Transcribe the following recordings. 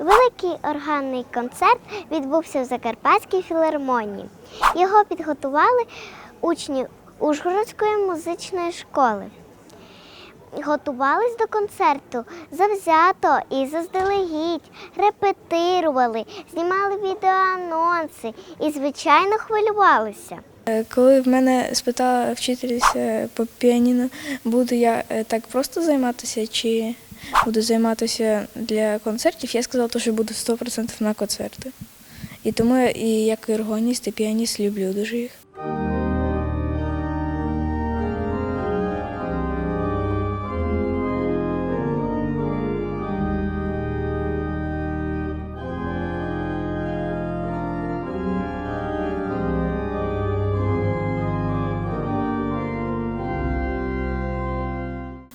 Великий органний концерт відбувся в Закарпатській філармонії. Його підготували учні Ужгородської музичної школи. Готувались до концерту завзято і заздалегідь, репетирували, знімали відеоанонси і, звичайно, хвилювалися. Е, Коли в мене спитала вчительця по піаніно, буду я е, так просто займатися чи буду займатися для концертів, я сказала, що буду 100% на концерти. І тому я і як і органіст, і піаніст люблю дуже їх.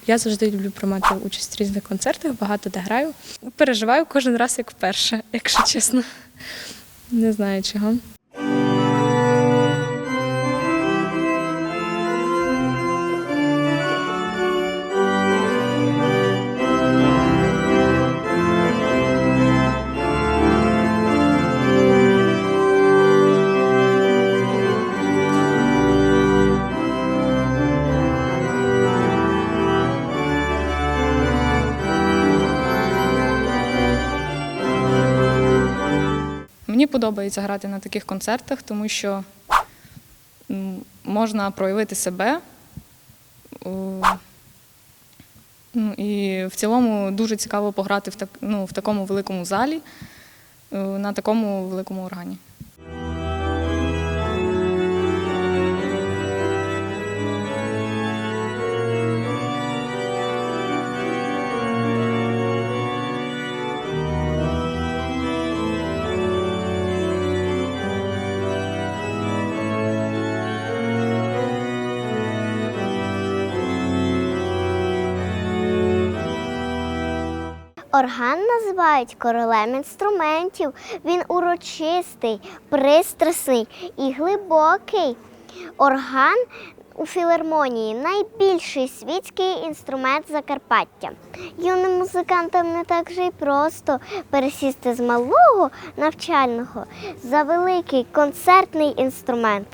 Я завжди люблю приймати участь в різних концертах, багато де граю. Переживаю кожен раз як вперше, якщо чесно. Не знаю чого. Подобається грати на таких концертах, тому що можна проявити себе. Ну, і в цілому дуже цікаво пограти в, так, ну, в такому великому залі, е, на такому великому органі. Орган називають королем інструментів. Він урочистий, пристрасний і глибокий. Орган у філармонії найбільший світський інструмент Закарпаття. Юним музикантам не так же й просто пересісти з малого навчального за великий концертний інструмент.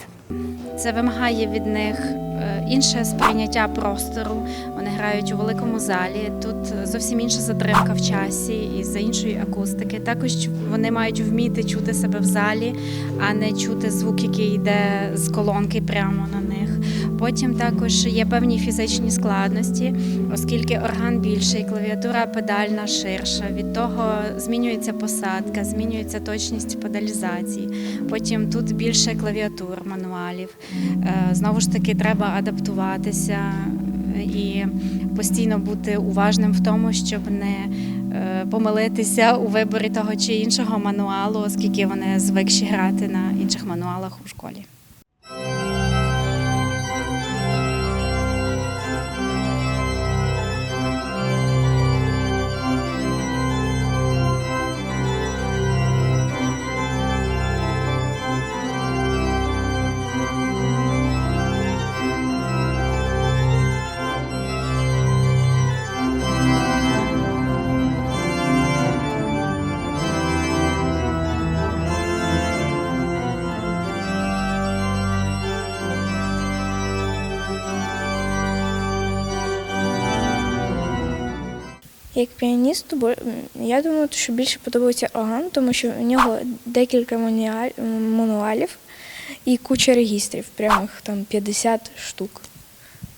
Це вимагає від них е, інше сприйняття простору. Вони грають у великому залі. Тут зовсім інша затримка в часі і за іншої акустики. Також вони мають вміти чути себе в залі, а не чути звук, який йде з колонки прямо на них. Потім також є певні фізичні складності, оскільки орган більший, клавіатура педальна ширша. Від того змінюється посадка, змінюється точність педалізації. Потім тут більше клавіатур, мануалів. Е, Знову ж таки, треба адаптуватися і постійно бути уважним в тому, щоб не е, помилитися у виборі того чи іншого мануалу, оскільки вони звикші грати на інших мануалах у школі. Як піаністу, бо я думаю, що більше подобається орган, тому що у нього декілька мануалів і куча регістрів, прямих там 50 штук,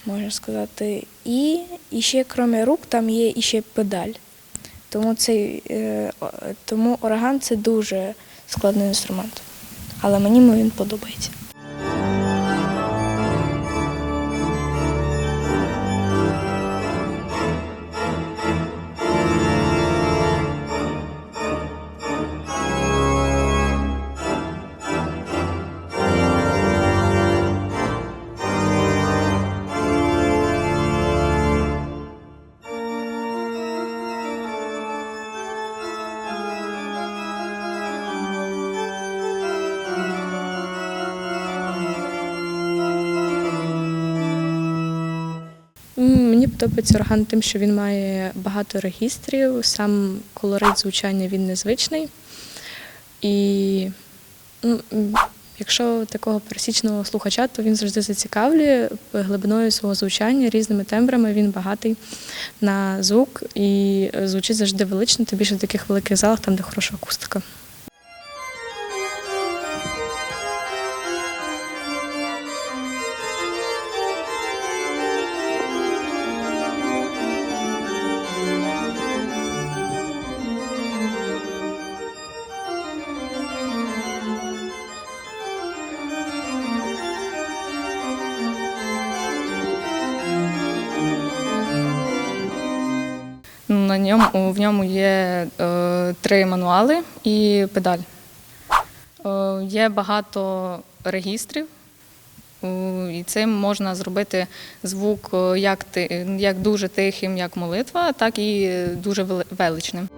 можна сказати. І, і ще, крім рук, там є іще педаль. Тому, цей, е, тому орган це дуже складний інструмент. Але мені він подобається. Подобається орган тим, що він має багато регістрів, сам колорит звучання він незвичний. І ну, якщо такого пересічного слухача, то він завжди зацікавлює глибиною свого звучання, різними тембрами. Він багатий на звук і звучить завжди велично, тим більше в таких великих залах, там, де хороша акустика. На ньому в ньому є е, три мануали і педаль. Е, є багато регістрів, і цим можна зробити звук е, як, як дуже тихим, як молитва, так і дуже величним.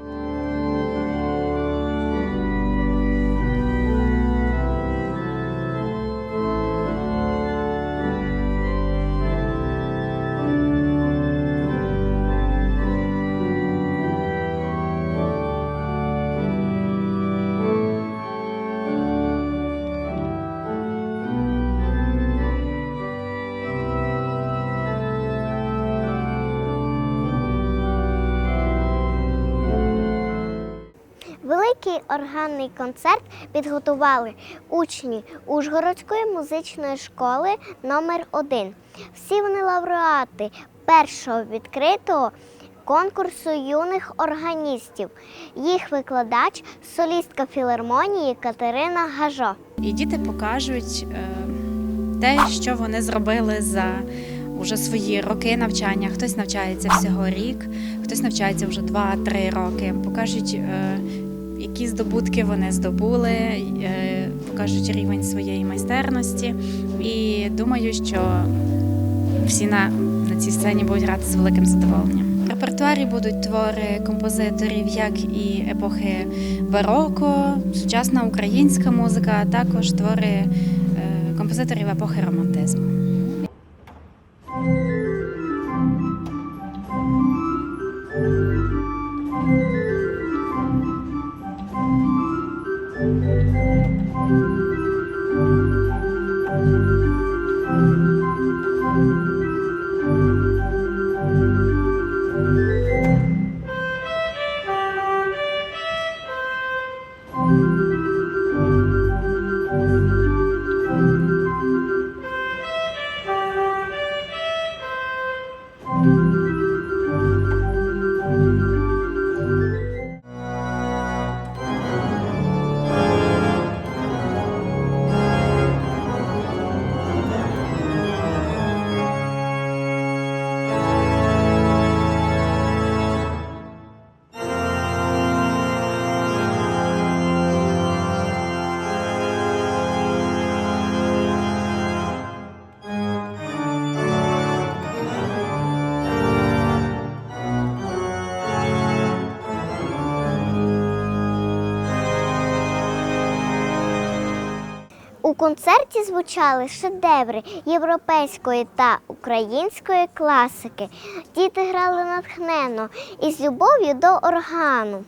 Великий органний концерт підготували учні Ужгородської музичної школи номер 1 Всі вони лауреати першого відкритого конкурсу юних органістів. Їх викладач солістка філармонії Катерина Гажо. І діти покажуть е, те, що вони зробили за уже свої роки навчання. Хтось навчається всього рік, хтось навчається вже 2-3 роки. Покажуть, е, які здобутки вони здобули, е, покажуть рівень своєї майстерності. І думаю, що всі на, на цій сцені будуть грати з великим задоволенням. В репертуарі будуть твори композиторів, як і епохи бароко, сучасна українська музика, а також твори е, композиторів епохи романтизму. Концерті звучали шедеври європейської та української класики. Діти грали натхненно і з любов'ю до органу.